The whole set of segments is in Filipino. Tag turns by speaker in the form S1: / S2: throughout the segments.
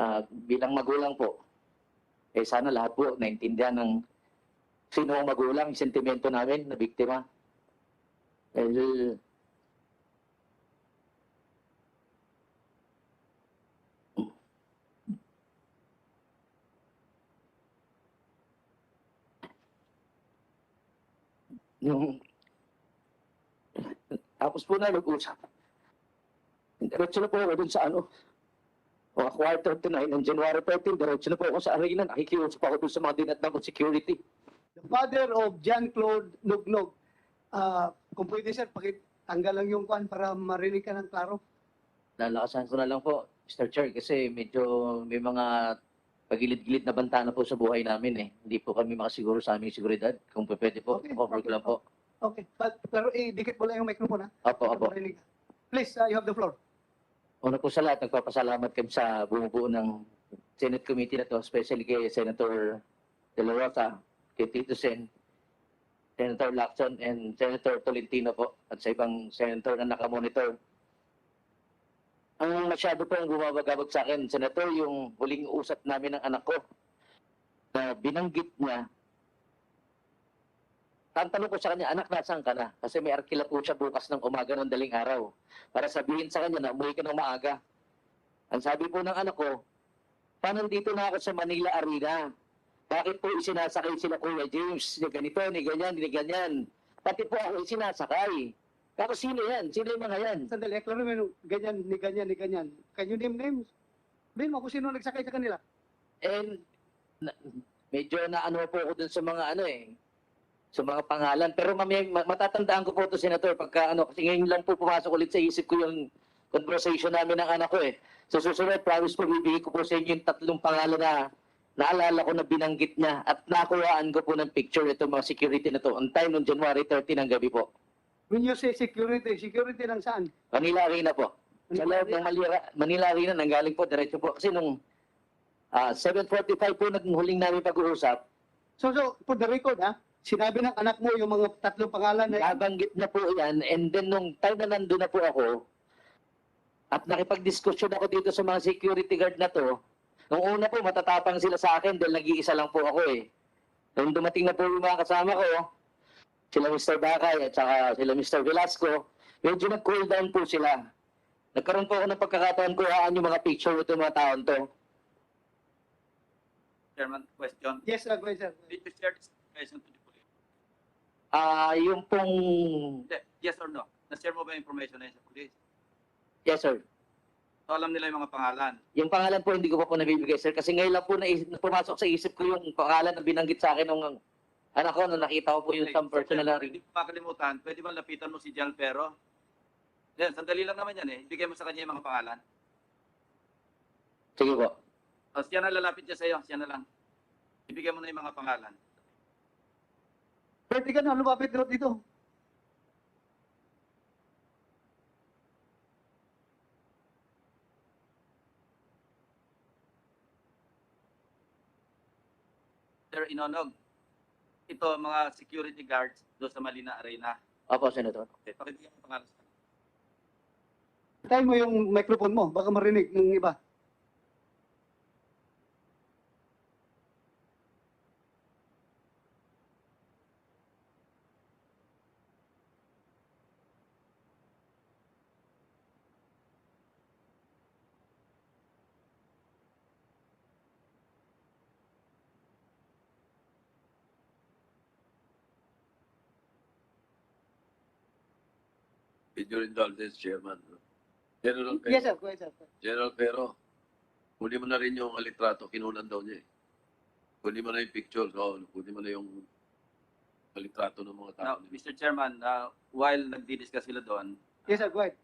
S1: ah, bilang magulang po, eh sana lahat po naintindihan ng sino ang magulang, yung sentimento namin na biktima. Dahil yung tapos po na nag-usap. Diretso na po ako dun sa ano, mga quarter to nine ng January 13, diretso na po ako sa arena, nakikiusap ako dun sa mga dinatnang ko security.
S2: The father of Jean-Claude Nugnog. Ah, kung pwede sir, pakitanggal lang yung kwan para marinig ka ng klaro.
S1: Lalakasan ko na lang po, Mr. Chair, kasi medyo may mga pagilid-gilid na banta na po sa buhay namin eh. Hindi po kami makasiguro sa aming seguridad. Kung pwede po,
S2: Okay,
S1: offer ko lang po.
S2: Okay, but, pero i-dikit mo lang yung microphone ha.
S1: Opo, opo.
S2: Please, ah, you have the floor.
S1: Una po sa lahat, nagpapasalamat kami sa bumubuo ng Senate Committee na to, especially kay Senator De La Rosa, kay Tito Sen, Senator Lacson, and Senator Tolentino po, at sa ibang senator na nakamonitor. Ang masyado po ang gumabagabag sa akin, Senator, yung huling usap namin ng anak ko, na binanggit niya, Tantanong ko sa kanya, anak, nasaan ka na? Kasi may arkila po siya bukas ng umaga ng daling araw para sabihin sa kanya na umuwi ka ng maaga. Ang sabi po ng anak ko, paano dito na ako sa Manila Arena? Bakit po isinasakay sila Kuya James? Ni ganito, ni ganyan, ni ganyan. Pati po ako isinasakay. Pero sino yan? Sino yung mga yan?
S2: Sandali, klaro mo yung ganyan, ni ganyan, ni ganyan. Can you name names? Sabihin mo kung sino nagsakay sa kanila.
S1: And na, medyo na ano po ako dun sa mga ano eh, sa mga pangalan. Pero mamaya, ma- matatandaan ko po to Senator, pagka ano, kasi ngayon lang po pumasok ulit sa isip ko yung conversation namin ng anak ko eh. Sa susunod, promise po, bibigay ko po sa inyo yung tatlong pangalan na naalala ko na binanggit niya at nakuhaan ko po ng picture ito mga security na to on time noong January 30 ng gabi po.
S2: When you say security, security ng saan?
S1: Manila Arena po. Sa loob ng Manila, Manila Arena, nanggaling po, diretso po. Kasi nung ah, 7.45 po nang huling namin pag-uusap,
S2: So, so, for the record ha, sinabi ng anak mo yung mga tatlong pangalan na
S1: Nabanggit na po yan and then nung time na nandun na po ako at nakipag-discussion ako dito sa mga security guard na to, nung una po matatapang sila sa akin dahil nag-iisa lang po ako eh. Nung dumating na po yung mga kasama ko, sila Mr. Bakay at saka sila Mr. Velasco, medyo nag-cool down po sila. Nagkaroon po ako ng pagkakataon kuhaan yung mga picture ito mga taon to.
S3: Chairman, question.
S2: Yes, sir, go ahead, sir.
S3: Did you share this information to?
S1: Ah, yung pong...
S3: Hindi. Yes or no? Na-share mo ba yung information na yun sa police?
S1: Yes, sir.
S3: So alam nila yung mga pangalan.
S1: Yung pangalan po hindi ko pa po nabibigay sir kasi ngayon lang po na pumasok sa isip ko yung pangalan na binanggit sa akin ng anak ko na nakita ko po yung
S3: Okay,
S1: some
S3: so,
S1: personal
S3: Chairman, Hindi ko makalimutan. Pwede ba lapitan mo si Jan Pero? Yan, sandali lang naman yan eh. Ibigay mo sa kanya yung mga pangalan.
S1: Sige po.
S3: Tapos siya na lalapit niya sa iyo. Siya na lang. Ibigay mo na yung mga pangalan.
S2: Pwede ka na, lumapit ka dito.
S3: Sir Inonog, ito mga security guards doon sa Malina Arena.
S1: Opo, Senator.
S3: Okay, pakibigyan mo pangalan sa
S2: Tayo mo yung microphone mo, baka marinig ng iba.
S4: With your indulgence, Chairman. General Pero,
S2: Yes, sir, go ahead, sir.
S4: General Pero, huli mo na rin yung alitrato, kinunan daw niya eh. Huli mo na yung picture, so, huli mo na yung alitrato ng mga
S3: Now,
S4: tao.
S3: Mr. Chairman, uh, while nagdi-discuss sila doon,
S2: Yes, sir, go ahead.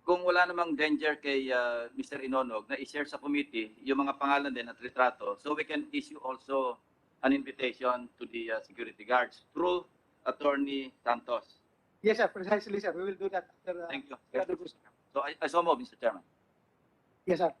S3: kung wala namang danger kay uh, Mr. Inonog na i-share sa committee yung mga pangalan din at retrato, so we can issue also an invitation to the uh, security guards through Attorney Santos.
S2: Yes, sir, precisely, sir. We will do that. After, uh,
S3: Thank you. So I, I saw more, Mr. Chairman.
S2: Yes, sir.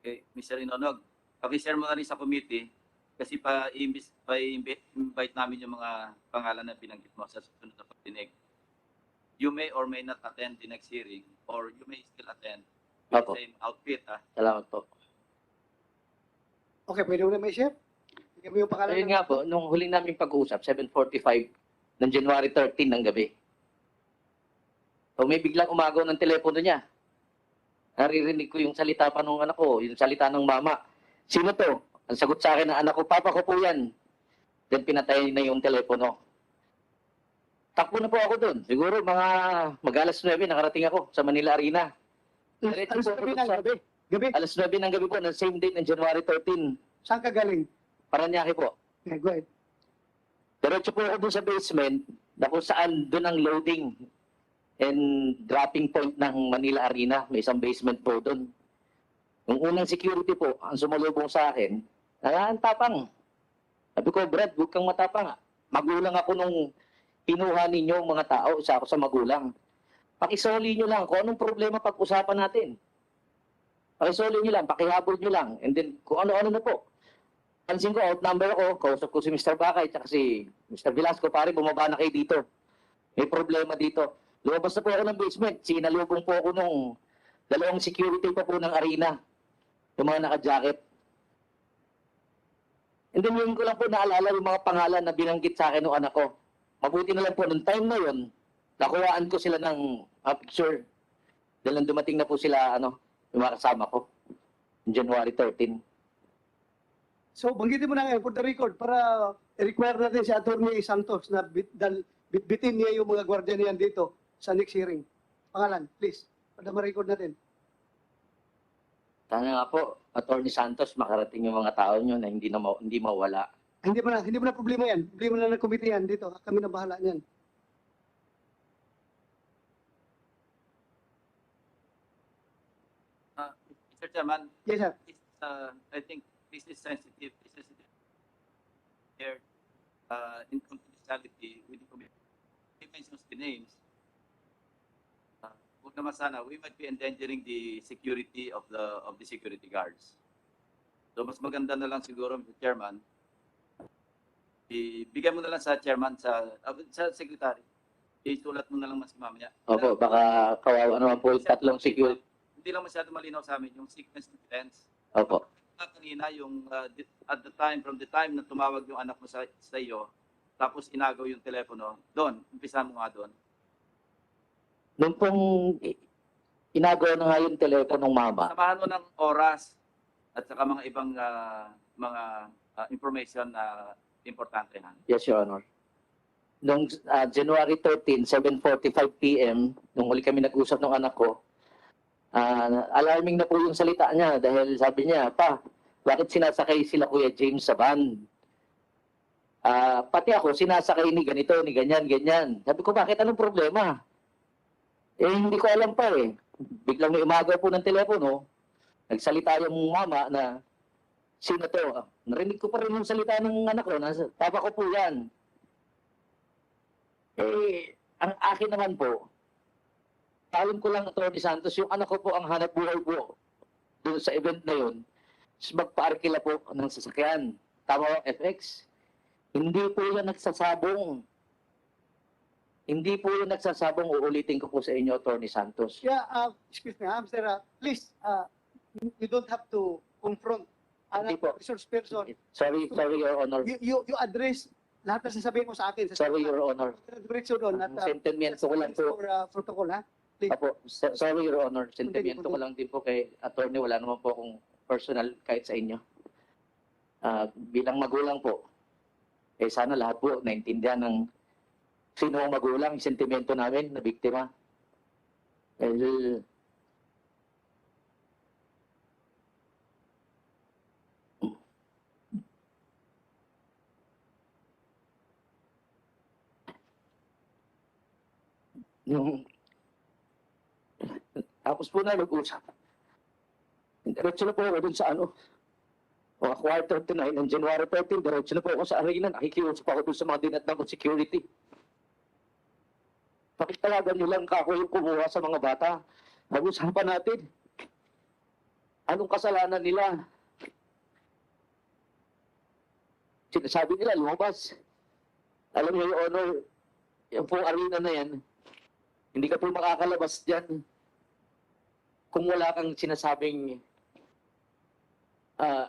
S3: Okay, Mr. Inonog. Pakishare mo na rin sa committee kasi pa invite namin yung mga pangalan na binanggit mo sa susunod na pagdinig. You may or may not attend the next hearing or you may still attend with
S1: Opo.
S3: the same outfit. Ah.
S1: Salamat po.
S2: Okay, pwede mo na may share? Bigyan mo yung pangalan.
S1: Ayun
S2: ng-
S1: nga po, nung huling naming pag-uusap, 7.45 ng January 13 ng gabi. So may biglang umagaw ng telepono niya. Naririnig ko yung salita pa nung anak ko, yung salita ng mama. Sino to? Ang sagot sa akin ng anak ko, Papa ko po yan. Then pinatay na yung telepono. Takbo na po ako doon. Siguro mga mag-alas 9 nakarating ako sa Manila Arena. Diretso
S2: Alas
S1: po
S2: gabi
S1: ako
S2: na,
S1: sa-
S2: gabi. Gabi,
S1: Alas 9 ng gabi po, ng same date ng January 13.
S2: saan ka galing?
S1: Paranaque po.
S2: Okay, go ahead.
S1: Diretso po ako dun sa basement na kung saan doon ang loading and dropping point ng Manila Arena. May isang basement po doon. Yung unang security po, ang sumalubong sa akin, ah, ang tapang. Sabi ko, Brad, huwag kang matapang. Magulang ako nung pinuha ninyo mga tao, isa ako sa magulang. Pakisoli nyo lang kung anong problema pag-usapan natin. Pakisoli nyo lang, pakihabol nyo lang. And then, kung ano-ano na po. Pansin ko, outnumber ako, kausap ko si Mr. Bakay, tsaka si Mr. Velasco, pare, bumaba na kayo dito. May problema dito. Lumabas na po ako ng basement, sinalubong po ako nung dalawang security pa po ng arena. Yung mga naka-jacket. And then yun ko lang po naalala yung mga pangalan na binanggit sa akin ng anak ko. Mabuti na lang po, nung time na yun, nakuhaan ko sila ng uh, picture. Dahil dumating na po sila, ano, yung mga kasama ko. January 13.
S2: So, banggitin mo na ngayon for the record para i-require natin si Atty. Santos na bit, dal, bitbitin niya yung mga gwardiya niyan dito sa next hearing. Pangalan, please. Para ma-record natin.
S1: Sana nga po, Attorney Santos, makarating yung mga tao nyo na hindi na ma- hindi mawala.
S2: Hindi mo na, hindi mo na problema yan. Problema na ng committee yan dito. Kami na bahala niyan.
S3: Uh, Mr. Chairman,
S2: Yes, sir.
S3: this, uh, I think this is sensitive. This is here uh, in confidentiality with the committee. He mentions the names. Uh, huwag naman sana, we might be endangering the security of the of the security guards. So mas maganda na lang siguro, Mr. Chairman, ibigay mo na lang sa chairman, sa, uh, sa secretary. Isulat mo na lang mas mamaya.
S1: Opo, baka kawawa naman po yung tatlong security.
S3: Hindi lang masyado malinaw sa amin yung sequence of events.
S1: Opo.
S3: na kanina yung uh, at the time from the time na tumawag yung anak mo sa, sa iyo tapos inagaw yung telepono doon umpisa mo nga doon
S1: Nung pong inagawa na nga yung telepono ng mama,
S3: samahan mo ng oras at saka mga ibang uh, mga uh, information na importante ha
S1: yes, Your Honor. Nung ah, January 13, 7.45 p.m., nung huli kami nag-usap ng anak ko, ah, alarming na po yung salita niya dahil sabi niya, pa, bakit sinasakay sila Kuya James sa van? Ah, pati ako, sinasakay ni ganito, ni ganyan, ganyan. Sabi ko, bakit anong problema? Eh, hindi ko alam pa eh. Biglang may umagaw po ng telepono, nagsalita yung mama na, sino to? Ah, Narinig ko pa rin yung salita ng anak ko, nasa, papa ko po yan. Eh, ang akin naman po, alam ko lang, Atty. Santos, yung anak ko po ang hanap buhay po doon sa event na yun, magpa-arkila po ng sasakyan. Tama FX? Hindi po yan nagsasabong. Hindi po yan nagsasabong, uulitin ko po sa inyo, Atty. Santos.
S2: Yeah, uh, excuse me, Mr. Uh, please, uh, you- don't have to confront
S1: Hindi
S2: an
S1: po.
S2: resource person.
S1: Sorry, sorry, Your Honor.
S2: You, you, you address lahat na sasabihin mo sa akin.
S1: Sorry, Your Honor.
S2: Diretso doon. At, uh,
S1: sentimiento ko lang po,
S2: For uh, protocol, ha?
S1: Apo, so- sorry Your Honor, sentimiento ko lang din po kay attorney, wala naman po akong personal kahit sa inyo. Ah, bilang magulang po, eh sana lahat po naintindihan ng sino ang magulang, yung sentimento namin na biktima. Dahil yung tapos po na nag-usap. Diretso na po ako dun sa ano, mga quarter to nine ng January 13, diretso na po ako sa arena, nakikiusap ako dun sa mga dinatnang security. Pakitalagan nyo lang kako yung kumuha sa mga bata. Pag-usapan natin. Anong kasalanan nila? Sinasabi nila, lumabas. Alam niyo, Your Honor, yung pong arena na yan, hindi ka po makakalabas dyan kung wala kang sinasabing ah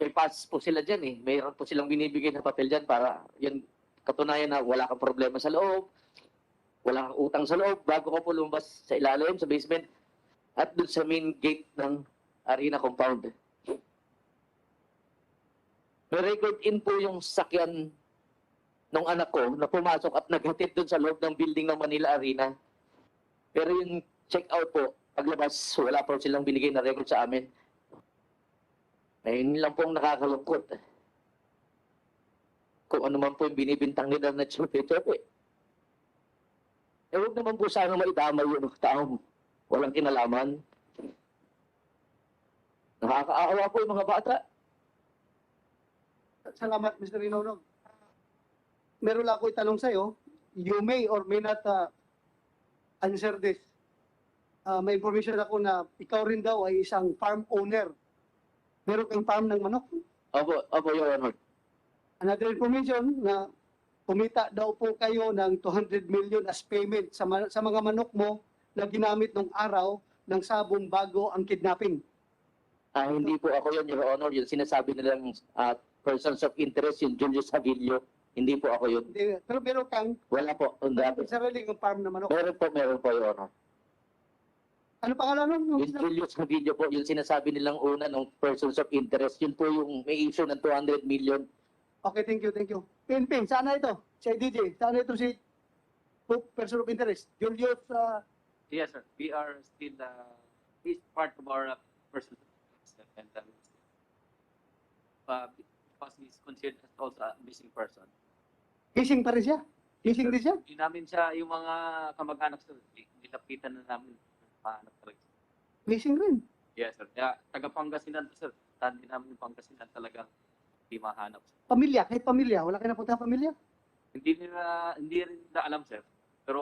S1: may pass po sila dyan eh. Mayroon po silang binibigay na papel dyan para yan katunayan na wala kang problema sa loob, wala kang utang sa loob, bago ka po lumabas sa ilalim, sa basement, at dun sa main gate ng arena compound. May record in po yung sakyan ng anak ko na pumasok at naghatid dun sa loob ng building ng Manila Arena. Pero yung check out po, paglabas, wala po silang binigay na record sa amin. Ayun lang pong nakakalungkot. Kung ano man po yung binibintang nila na chupi-chupi. Eh, huwag naman po sana maidamay yung mga taong walang kinalaman. Nakakaawa po yung mga bata.
S2: Salamat, Mr. Inonog. Meron lang ako itanong sa'yo. You may or may not uh, answer this. Uh, may information ako na ikaw rin daw ay isang farm owner. Meron kang farm ng manok.
S1: Opo, opo, Your Honor.
S2: Another information na kumita daw po kayo ng 200 million as payment sa, ma- sa mga manok mo na ginamit nung araw ng sabong bago ang kidnapping.
S1: Ah, hindi po ako yun, Your Honor. Yung sinasabi nilang ah, persons of interest, yung Julius Avilio. Hindi po ako yun.
S2: Hindi, pero meron kang
S1: Wala po. Ang dati.
S2: sarili kang farm na manok.
S1: Meron po, meron po, Your Honor.
S2: Ano pangalan nun?
S1: Yung Julius Avilio po, yung sinasabi nilang una ng persons of interest, yun po yung may issue ng 200 million.
S2: Okay, thank you, thank you. Pin, sana ito? Si DJ, sana ito si person of interest. Julius, uh,
S3: Yes, sir. We are still, uh, he's part of our uh, person. And, uh, uh, because he's considered as also a missing person.
S2: gising pa rin siya? Gising din siya?
S3: Hindi namin siya, yung mga kamag-anak sir, nilapitan na namin. Pahanap talaga.
S2: Gising rin.
S3: Yes, sir. Kaya, taga Pangasinan to, sir. Tandi namin yung Pangasinan talagang hindi mahanap.
S2: Pamilya, kahit pamilya. Wala kayo napunta pamilya?
S3: Hindi nila, hindi rin nila alam, sir. Pero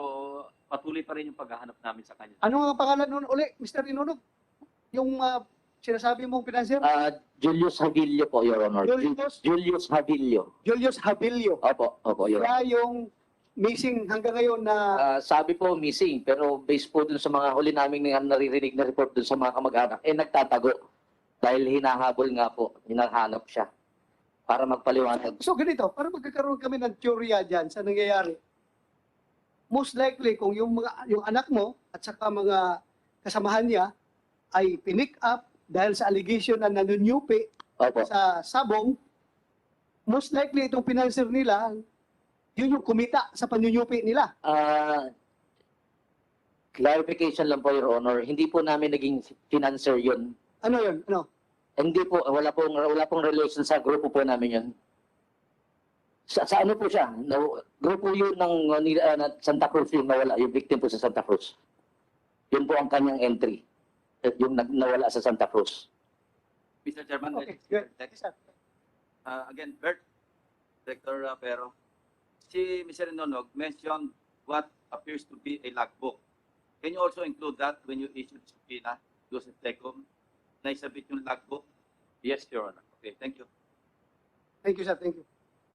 S3: patuloy pa rin yung paghahanap namin sa kanya.
S2: Ano nga pangalan nun uli, Mr. Inunog? Yung uh, sinasabi mong financier?
S1: Ah, Julius Avilio po, Your Honor. Ju-
S2: Julius,
S1: Julius Avilio.
S2: Julius Habilio.
S1: Opo, opo, Your Honor.
S2: Siya yung missing hanggang ngayon na
S1: Ah, sabi po missing, pero based po dun sa mga huli naming na- naririnig na report dun sa mga kamag-anak, eh nagtatago. Dahil hinahabol nga po, hinahanap siya para magpaliwanag.
S2: So ganito, para magkakaroon kami ng teorya dyan sa nangyayari. Most likely kung yung mga yung anak mo at saka mga kasamahan niya ay pinick up dahil sa allegation na nanunyupi
S1: Opo.
S2: sa sabong, most likely itong financer nila, yun yung kumita sa panunyupi nila.
S1: Ah, clarification lang po, Your Honor. Hindi po namin naging financer yun.
S2: Ano yun? Ano?
S1: Hindi po, wala pong, wala pong relation sa grupo po namin yun. Sa, sa ano po siya? Na, grupo yun ng uh, Santa Cruz yung nawala, yung victim po sa Santa Cruz. Yun po ang kanyang entry. At yung nag, nawala sa Santa Cruz.
S3: Mr. Chairman,
S2: Okay, good.
S3: Uh, again, Bert, Director uh, Pero, si Mr. Nonog mentioned what appears to be a logbook. Can you also include that when you issue the subpoena, Joseph Tecum, na isabit yung logbook? Yes, Your Honor. Okay, thank you.
S2: Thank you, sir. Thank you.